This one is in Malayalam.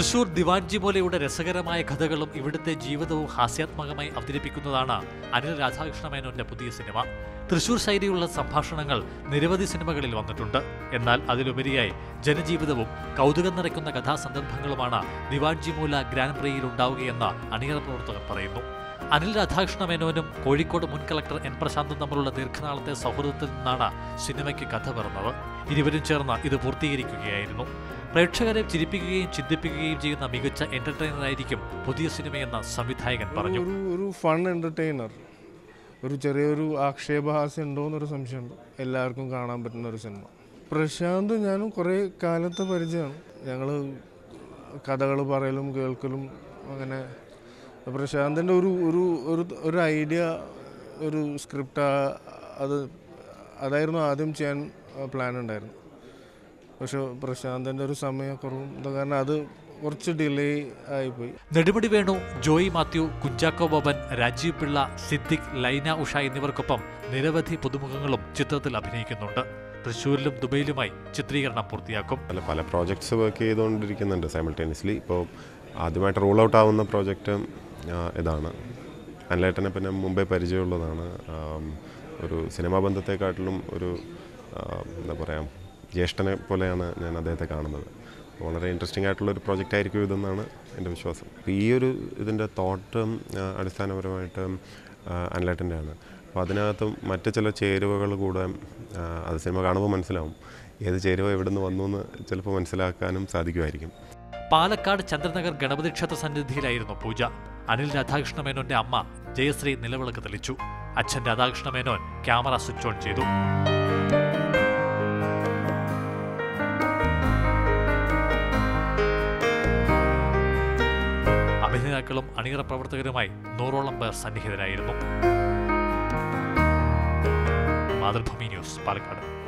തൃശൂർ ദിവാൻജി പോലെയുള്ള രസകരമായ കഥകളും ഇവിടുത്തെ ജീവിതവും ഹാസ്യാത്മകമായി അവതരിപ്പിക്കുന്നതാണ് അനിൽ രാധാകൃഷ്ണ മേനോന്റെ പുതിയ സിനിമ. തൃശൂർ ശൈലിയുള്ള സംഭാഷണങ്ങൾ നിരവധി സിനിമകളിൽ വന്നിട്ടുണ്ട്. എന്നാൽ അതിലുപരിയായി ജനജീവിതവും കൗതുകം നിറയ്ക്കുന്ന കഥാസന്ദർഭങ്ങളുമാണ് ദിവാൻജി മൂല ഗ്രാൻഡ് പ്രിയിൽ ഉണ്ടാവുകയെന്ന് അണിയറ പ്രവർത്തകർ പറയുന്നു. അനിൽ രാധാകൃഷ്ണ മേനോനും കോഴിക്കോട് മുൻ കളക്ടർ എൻ പ്രശാന്തും തമ്മിലുള്ള ദീർഘനാളത്തെ സൗഹൃദത്തിൽ നിന്നാണ് സിനിമയ്ക്ക് കഥ പറഞ്ഞത് ഇരുവരും ചേർന്ന് ഇത് പൂർത്തീകരിക്കുകയായിരുന്നു. പ്രേക്ഷകരെ ചിരിപ്പിക്കുകയും ചിന്തിപ്പിക്കുകയും ചെയ്യുന്ന മികച്ച എന്റർടൈനറായിരിക്കും പുതിയ സിനിമയെന്ന് സംവിധായകൻ പറഞ്ഞു. ഒരു ഫൺ എന്റർടൈനർ ഒരു ചെറിയൊരു ആക്ഷേപഹാസ്യം ഉണ്ടോ എന്നൊരു സംശയമുണ്ട്. എല്ലാവർക്കും കാണാൻ പറ്റുന്ന ഒരു സിനിമ. പ്രശാന്ത് ഞാനും കുറേ കാലത്തെ പരിചയമാണ്. ഞങ്ങൾ കഥകൾ പറയലും കേൾക്കലും അങ്ങനെ പ്രശാന്തിന്റെ ഒരു ഒരു ഒരു ഒരു ഐഡിയ ഒരു സ്ക്രിപ്റ്റ് അത് അതായിരുന്നു ആദ്യം ചെയ്യാൻ പ്ലാൻ ഉണ്ടായിരുന്നു പക്ഷേ പ്രശാന്തിന്റെ ഒരു സമയക്കുറവും കാരണം അത് കുറച്ച് ഡിലേ ആയിപ്പോയി. നെടുമുടി വേണു ജോയി മാത്യു കുഞ്ചാക്കോ ബോബൻ രാജീവ് പിള്ള സിദ്ദിഖ് ലൈന ഉഷ എന്നിവർക്കൊപ്പം നിരവധി പുതുമുഖങ്ങളും ചിത്രത്തിൽ അഭിനയിക്കുന്നുണ്ട്. തൃശ്ശൂരിലും ദുബൈയിലുമായി ചിത്രീകരണം പൂർത്തിയാക്കും. അല്ല പല പ്രോജക്ട്സ് വർക്ക് ചെയ്തുകൊണ്ടിരിക്കുന്നുണ്ട് സൈമിൾട്ടേനിയസ്ലി ഇപ്പോൾ ആദ്യമായിട്ട് റൂൾ ഔട്ട് ആവുന്ന പ്രോജക്റ്റ് ഇതാണ്. അനിലേട്ടനെ പിന്നെ മുമ്പേ പരിചയമുള്ളതാണ്. ഒരു സിനിമാ ബന്ധത്തെക്കാട്ടിലും ഒരു എന്താ പറയുക ജ്യേഷ്ഠനെ പോലെയാണ് ഞാൻ അദ്ദേഹത്തെ കാണുന്നത്. വളരെ ഇൻട്രസ്റ്റിംഗ് ആയിട്ടുള്ള ഒരു പ്രോജക്റ്റ് ആയിരിക്കും ഇതെന്നാണ് എന്റെ വിശ്വാസം. ഈ ഒരു ഇതിന്റെ തോട്ട് അടിസ്ഥാനപരമായിട്ട് അനിലേട്ടന്റെ ആണ് അപ്പോൾ അതിനകത്ത് മറ്റ് ചില ചേരുവകൾ കൂടെ അത് സിനിമ കാണുമ്പോൾ മനസ്സിലാവും. ഏത് ചേരുവ എവിടെ നിന്ന് വന്നു എന്ന് ചിലപ്പോൾ മനസ്സിലാക്കാനും സാധിക്കുമായിരിക്കും. പാലക്കാട് ചന്ദ്രനഗർ ഗണപതി ക്ഷേത്ര സന്നിധിയിലായിരുന്നു പൂജ. അനിൽ രാധാകൃഷ്ണ മേനോന്റെ അമ്മ ജയശ്രീ നിലവിളക്ക് തെളിച്ചു. അച്ഛൻ Radhakrishna Menon camera switch on ചെയ്തു. അഭിനേതാക്കളും അണിയറ പ്രവർത്തകരുമായി നൂറോളം പേർ സന്നിഹിതരായിരുന്നു. മാതൃഭൂമി ന്യൂസ് പാലക്കാട്.